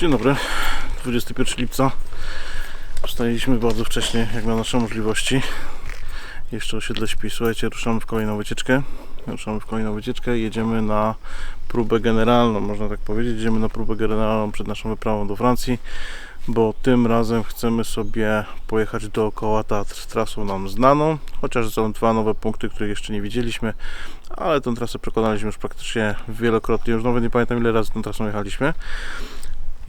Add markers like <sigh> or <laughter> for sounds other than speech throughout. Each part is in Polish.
Dzień dobry, 21 lipca. Wstaliśmy bardzo wcześnie, jak na nasze możliwości. Jeszcze osiedle śpi. Słuchajcie, ruszamy w kolejną wycieczkę. Ruszamy w kolejną wycieczkę i jedziemy na próbę generalną, można tak powiedzieć. Jedziemy na próbę generalną przed naszą wyprawą do Francji, bo tym razem chcemy sobie pojechać dookoła Tatr trasą nam znaną, chociaż są dwa nowe punkty, których jeszcze nie widzieliśmy, ale tę trasę przekonaliśmy już praktycznie wielokrotnie, już nawet nie pamiętam ile razy tą trasą jechaliśmy.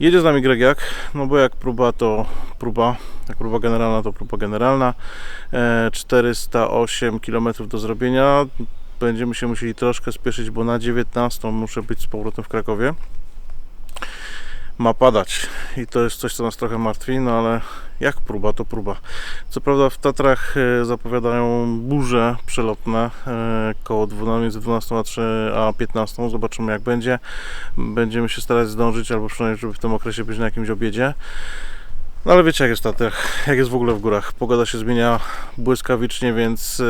Jedzie z nami Gregiak, no bo jak próba to próba, jak próba generalna to próba generalna. E, 408 km do zrobienia. Będziemy się musieli troszkę spieszyć, bo na 19 muszę być z powrotem w Krakowie. Ma padać i to jest coś, co nas trochę martwi, no ale jak próba, to próba. Co prawda w Tatrach e, zapowiadają burze przelotne e, koło 12, między 12 a, 3, a 15. Zobaczymy jak będzie. Będziemy się starać zdążyć, albo przynajmniej, żeby w tym okresie być na jakimś obiedzie. No ale wiecie jak jest w Tatrach, jak jest w ogóle w górach. Pogoda się zmienia błyskawicznie, więc e,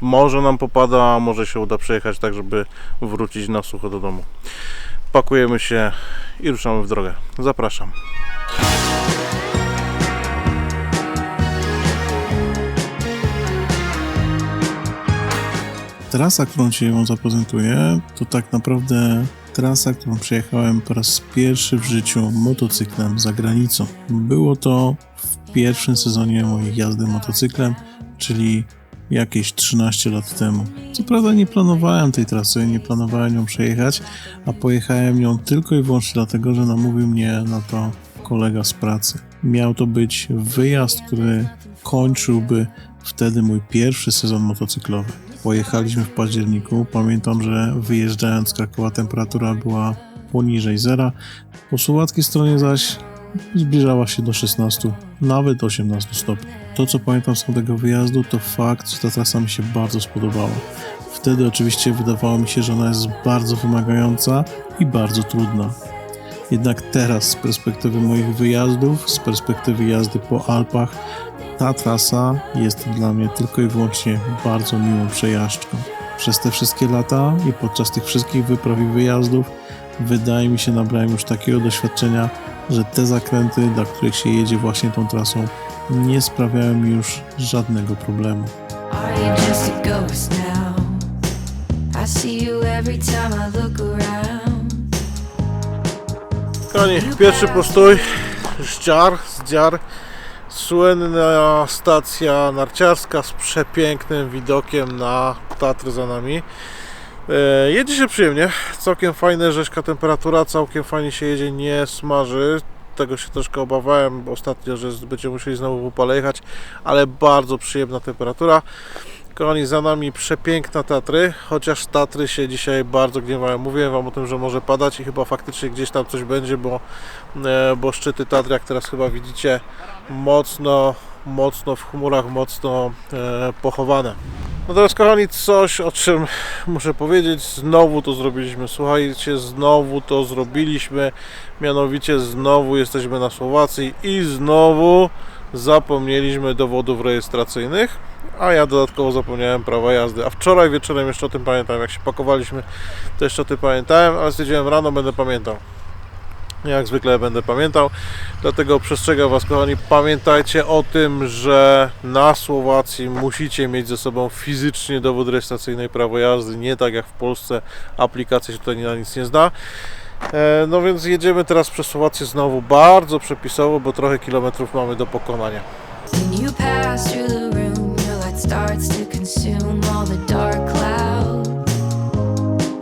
może nam popada, a może się uda przejechać tak, żeby wrócić na sucho do domu. Pakujemy się i ruszamy w drogę. Zapraszam. Trasa, którą Ci Wam zaprezentuję, to tak naprawdę trasa, którą przejechałem po raz pierwszy w życiu motocyklem za granicą. Było to w pierwszym sezonie mojej jazdy motocyklem, czyli jakieś 13 lat temu. Co prawda nie planowałem tej trasy, nie planowałem ją przejechać, a pojechałem nią tylko i wyłącznie dlatego, że namówił mnie na to kolega z pracy. Miał to być wyjazd, który kończyłby wtedy mój pierwszy sezon motocyklowy. Pojechaliśmy w październiku. Pamiętam, że wyjeżdżając z Krakowa temperatura była poniżej zera. Po słowackiej stronie zaś zbliżała się do 16, nawet 18 stopni. To, co pamiętam z tamtego wyjazdu, to fakt, że ta trasa mi się bardzo spodobała. Wtedy oczywiście wydawało mi się, że ona jest bardzo wymagająca i bardzo trudna. Jednak teraz, z perspektywy moich wyjazdów, z perspektywy jazdy po Alpach, ta trasa jest dla mnie tylko i wyłącznie bardzo miłą przejażdżką. Przez te wszystkie lata i podczas tych wszystkich wypraw i wyjazdów wydaje mi się nabrałem już takiego doświadczenia, że te zakręty, dla których się jedzie właśnie tą trasą, nie sprawiają mi już żadnego problemu. Kochani, pierwszy postój, Zdziar, Zdziar, słynna stacja narciarska z przepięknym widokiem na Tatry za nami. E, jedzie się przyjemnie, całkiem fajna rzeźka temperatura, całkiem fajnie się jedzie, nie smaży. Tego się troszkę obawiałem ostatnio, że będziemy musieli znowu w upale jechać, ale bardzo przyjemna temperatura. Kochani, za nami przepiękne Tatry, chociaż Tatry się dzisiaj bardzo gniewają. Mówiłem Wam o tym, że może padać i chyba faktycznie gdzieś tam coś będzie, bo, e, bo szczyty Tatry, jak teraz chyba widzicie, mocno, mocno w chmurach, mocno e, pochowane. No teraz kochani, coś o czym muszę powiedzieć, znowu to zrobiliśmy, słuchajcie, znowu to zrobiliśmy, mianowicie znowu jesteśmy na Słowacji i znowu zapomnieliśmy dowodów rejestracyjnych, a ja dodatkowo zapomniałem prawa jazdy, a wczoraj wieczorem jeszcze o tym pamiętałem, jak się pakowaliśmy, to jeszcze o tym pamiętałem, ale stwierdziłem rano będę pamiętał. Jak zwykle będę pamiętał, dlatego przestrzegam Was, kochani. Pamiętajcie o tym, że na Słowacji musicie mieć ze sobą fizycznie dowód rejestracyjny i prawo jazdy. Nie tak jak w Polsce, aplikacja się tutaj na nic nie zna. E, No więc jedziemy teraz przez Słowację znowu bardzo przepisowo, bo trochę kilometrów mamy do pokonania.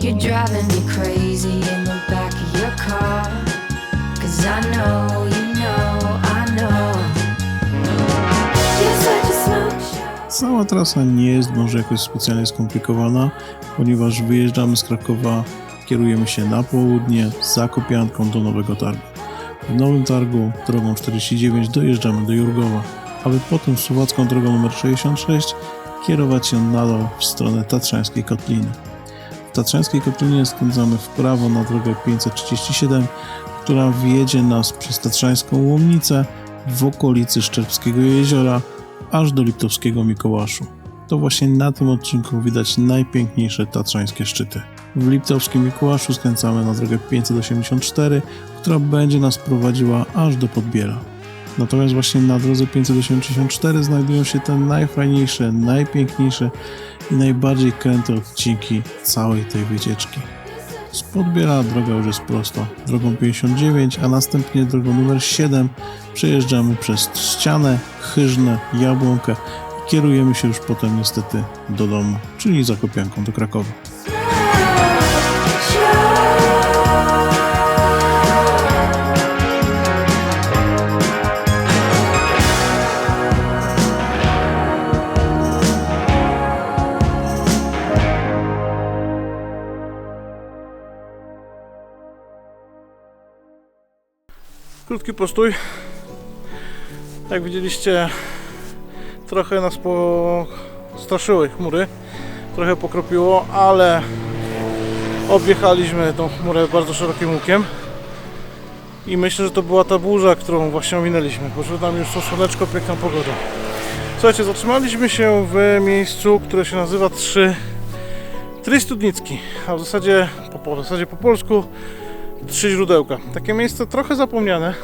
You're driving me crazy Cała trasa nie jest może jakoś specjalnie skomplikowana, ponieważ wyjeżdżamy z Krakowa, kierujemy się na południe z Zakopianką do Nowego Targu. W Nowym Targu drogą 49 dojeżdżamy do Jurgowa, aby potem słowacką drogą nr 66 kierować się nadal w stronę Tatrzańskiej Kotliny. W Tatrzańskiej Kotlinie skręcamy w prawo na drogę 537, która wjedzie nas przez Tatrzańską Łomnicę w okolicy Szczerbskiego Jeziora aż do Liptowskiego Mikołaszu. To właśnie na tym odcinku widać najpiękniejsze tatrzańskie szczyty. W Liptowskim Mikołaszu skręcamy na drogę 584, która będzie nas prowadziła aż do Podbiela. Natomiast właśnie na drodze 584 znajdują się te najfajniejsze, najpiękniejsze i najbardziej kręte odcinki całej tej wycieczki. Podbiela droga już jest prosto, drogą 59, a następnie drogą numer 7 przejeżdżamy przez Ścianę, Chyżnę, Jabłonkę. I kierujemy się już potem niestety do domu, czyli Zakopianką do Krakowa. Krótki postój. Jak widzieliście, trochę nas postraszyły chmury, trochę pokropiło, ale objechaliśmy tą chmurę bardzo szerokim łukiem. I myślę, że to była ta burza, którą właśnie ominęliśmy, przed nami już to słoneczko, piękna pogoda. Słuchajcie, zatrzymaliśmy się w miejscu, które się nazywa Trzy Trzy Studnicki, a w zasadzie po, w zasadzie po polsku Trzy źródełka. Takie miejsce trochę zapomniane,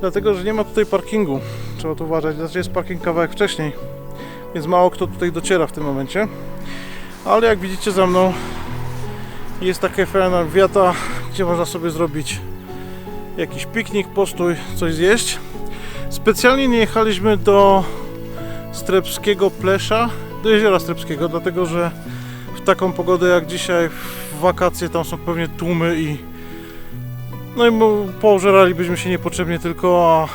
dlatego że nie ma tutaj parkingu. Trzeba tu uważać, znaczy jest parking kawałek wcześniej, więc mało kto tutaj dociera w tym momencie. Ale jak widzicie za mną jest taka fajna wiata, gdzie można sobie zrobić jakiś piknik, postój, coś zjeść. Specjalnie nie jechaliśmy do Strepskiego Plesza, do jeziora Strepskiego, dlatego że w taką pogodę jak dzisiaj, w wakacje tam są pewnie tłumy i no i pożeralibyśmy się niepotrzebnie tylko,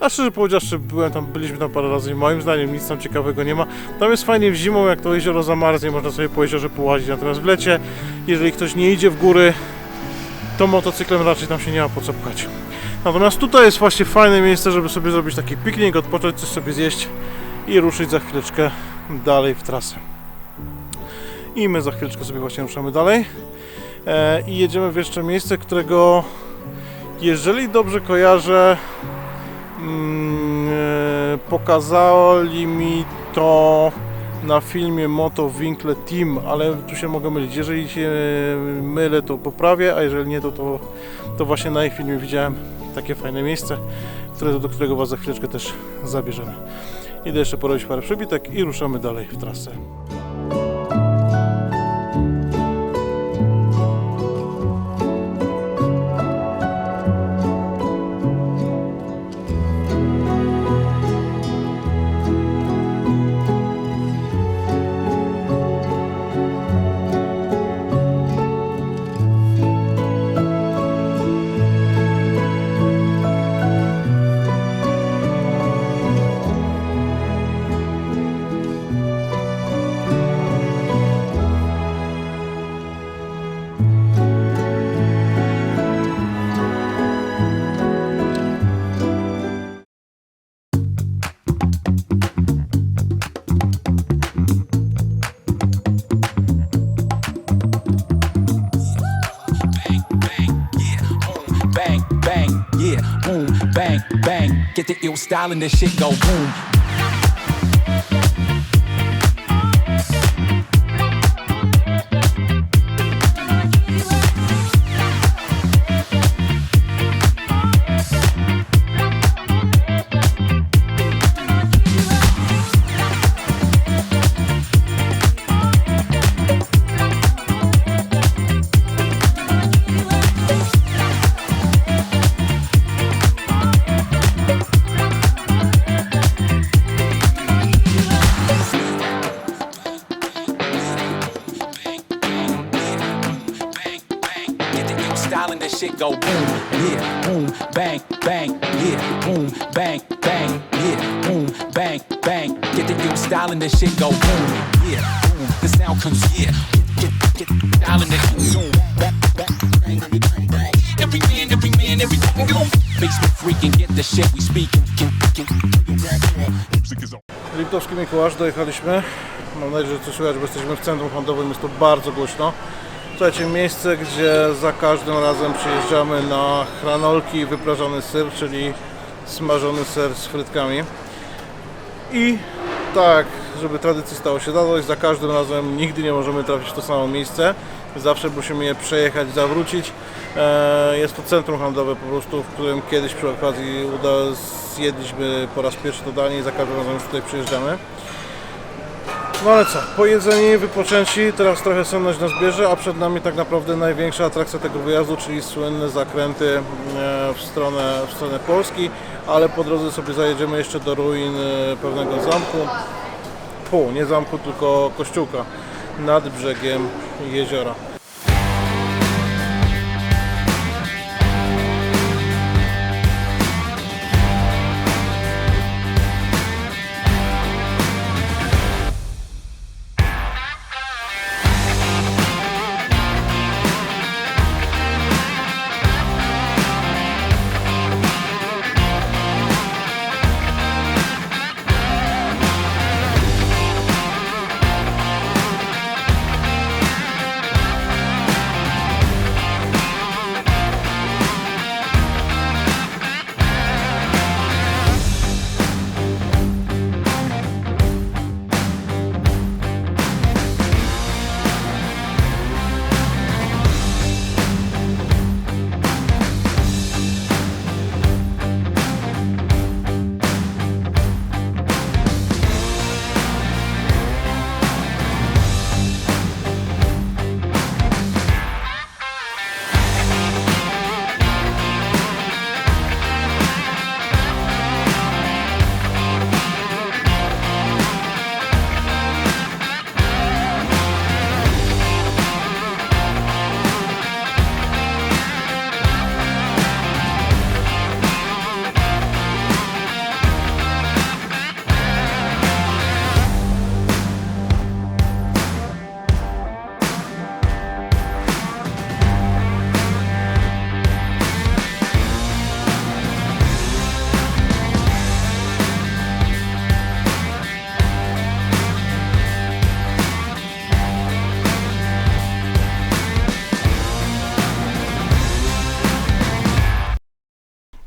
a szczerze powiedziawszy, byłem tam, byliśmy tam parę razy i moim zdaniem nic tam ciekawego nie ma. Tam jest fajnie w zimą, jak to jezioro zamarznie, można sobie po jeziorze połazić, natomiast w lecie, jeżeli ktoś nie idzie w góry, to motocyklem raczej tam się nie ma po co pchać. Natomiast tutaj jest właśnie fajne miejsce, żeby sobie zrobić taki piknik, odpocząć, coś sobie zjeść i ruszyć za chwileczkę dalej w trasę. I my za chwileczkę sobie właśnie ruszamy dalej. E, I jedziemy w jeszcze miejsce, którego jeżeli dobrze kojarzę, mm, e, pokazali mi to na filmie Moto Winkle Team, ale tu się mogę mylić. Jeżeli się mylę, to poprawię, a jeżeli nie, to, to, to właśnie na ich filmie widziałem takie fajne miejsce, które, do którego Was za chwileczkę też zabierzemy. Idę jeszcze porobić parę przebitek i ruszamy dalej w trasę. Get the ill style and this shit go boom. The ill style and this shit go boom, yeah, boom, bang, bang, yeah, boom, bang, bang, yeah, boom, bang, bang. Get the ill style and this shit go boom, yeah, boom. The sound comes, yeah, get, get, get style and this zoom, bang, bang, bang, bang, bang. Every man, every man, every go. Makes me freaking get the shit we speaking. Liptowski Mikołasz, dojechaliśmy. Mam nadzieję, że coś słychać, bo jesteśmy w centrum handlowym, jest to bardzo głośno. Słuchajcie, miejsce, gdzie za każdym razem przyjeżdżamy na chranolki i wyprażony ser, czyli smażony ser z frytkami. I tak, żeby tradycji stało się radość, za każdym razem nigdy nie możemy trafić w to samo miejsce. zawsze musimy je przejechać, zawrócić. E, Jest to centrum handlowe po prostu, w którym kiedyś przy okazji uda, zjedliśmy po raz pierwszy to danie i za każdym razem już tutaj przyjeżdżamy. No ale co, pojedzeni, wypoczęci, teraz trochę senność nas bierze, a przed nami tak naprawdę największa atrakcja tego wyjazdu, czyli słynne zakręty e, w stronę, w stronę Polski, ale po drodze sobie zajedziemy jeszcze do ruin e, pewnego zamku, Pu, nie zamku, tylko kościółka nad brzegiem jeziora.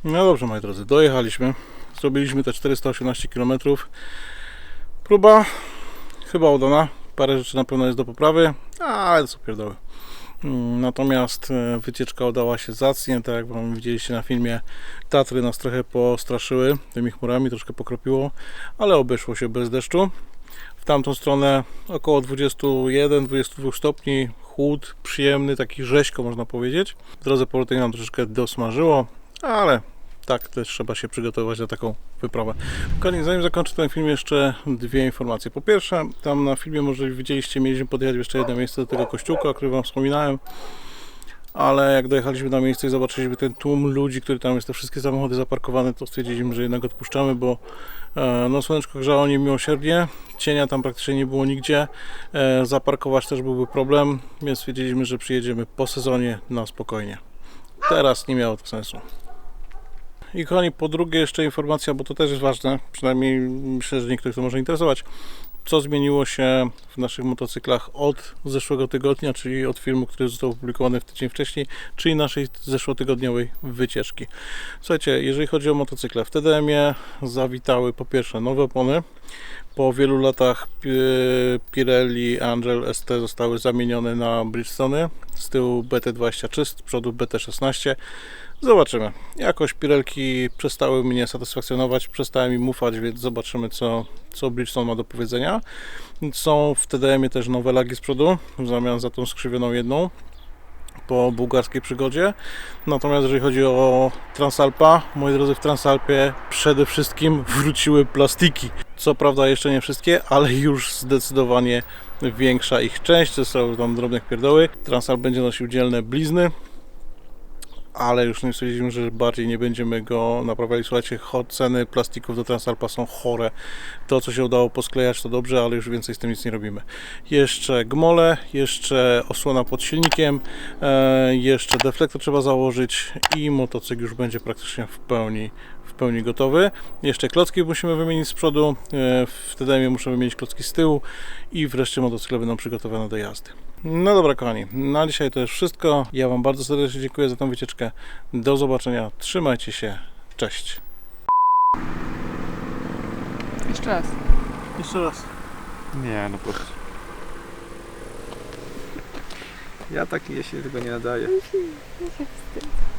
No dobrze moi drodzy, dojechaliśmy. Zrobiliśmy te 418 km. Próba chyba udana. Parę rzeczy na pewno jest do poprawy, ale co pierdoły. Mm, Natomiast e, wycieczka udała się zacnie, tak jak Wam widzieliście na filmie. Tatry nas trochę postraszyły tymi chmurami, troszkę pokropiło, ale obeszło się bez deszczu. W tamtą stronę około 21-22 stopni, chłód przyjemny, taki rzeźko można powiedzieć. W drodze powrotnej nam troszeczkę dosmażyło, ale tak też trzeba się przygotowywać na taką wyprawę. Kochani, zanim zakończę ten film, jeszcze dwie informacje. Po pierwsze, tam na filmie może widzieliście, mieliśmy podjechać jeszcze jedno miejsce do tego kościółka, o którym Wam wspominałem. Ale jak dojechaliśmy na miejsce i zobaczyliśmy ten tłum ludzi, który tam jest, te wszystkie samochody zaparkowane, to stwierdziliśmy, że jednak odpuszczamy, bo e, no, słoneczko grzało niemiłosiernie, cienia tam praktycznie nie było nigdzie, e, zaparkować też byłby problem, więc stwierdziliśmy, że przyjedziemy po sezonie na spokojnie. Teraz nie miało to sensu. I kochani, po drugie jeszcze informacja, bo to też jest ważne, przynajmniej myślę, że niektórych to może interesować. Co zmieniło się w naszych motocyklach od zeszłego tygodnia, czyli od filmu, który został opublikowany w tydzień wcześniej, czyli naszej zeszłotygodniowej wycieczki. Słuchajcie, jeżeli chodzi o motocykle, w TDM-ie zawitały po pierwsze nowe opony. Po wielu latach Pi- Pirelli Angel ST zostały zamienione na Bridgestone. Z tyłu BT23, z przodu BT16. Zobaczymy. Jakoś Pirelki przestały mnie satysfakcjonować, przestałem im ufać, więc zobaczymy co, co Bridgestone ma do powiedzenia. Są w TDM-ie też nowe lagi z przodu, w zamian za tą skrzywioną jedną po bułgarskiej przygodzie. Natomiast jeżeli chodzi o Transalpa, moi drodzy, w Transalpie przede wszystkim <laughs> wróciły plastiki. Co prawda jeszcze nie wszystkie, ale już zdecydowanie większa ich część. To są tam drobne pierdoły. Transalp będzie nosił dzielne blizny, ale już nie stwierdziliśmy, że bardziej nie będziemy go naprawiali. Słuchajcie, ceny plastików do Transalpa są chore. To, co się udało posklejać, to dobrze, ale już więcej z tym nic nie robimy. Jeszcze gmole, jeszcze osłona pod silnikiem, e, jeszcze deflektor trzeba założyć i motocykl już będzie praktycznie w pełni w pełni gotowy. Jeszcze klocki musimy wymienić z przodu, e, w TDM muszę wymienić klocki z tyłu i wreszcie motocykle będą przygotowane do jazdy. No dobra kochani, na dzisiaj to już wszystko. Ja Wam bardzo serdecznie dziękuję za tę wycieczkę. Do zobaczenia, trzymajcie się, cześć. Jeszcze raz. Jeszcze raz. Nie, no po prostu. Ja taki jeśli tylko nie nadaję.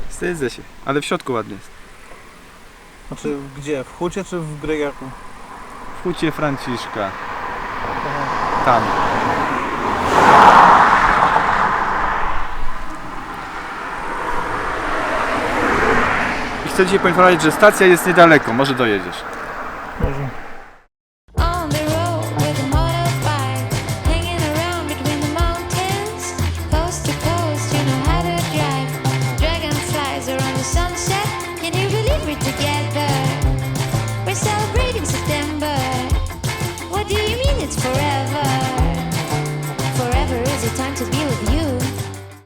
Wstydzę się, ale w środku ładnie jest. Znaczy gdzie? W Hucie czy w Bregaku? W hucie Franciszka. Tam. Chcę Cię poinformować, że stacja jest niedaleko, może dojedziesz.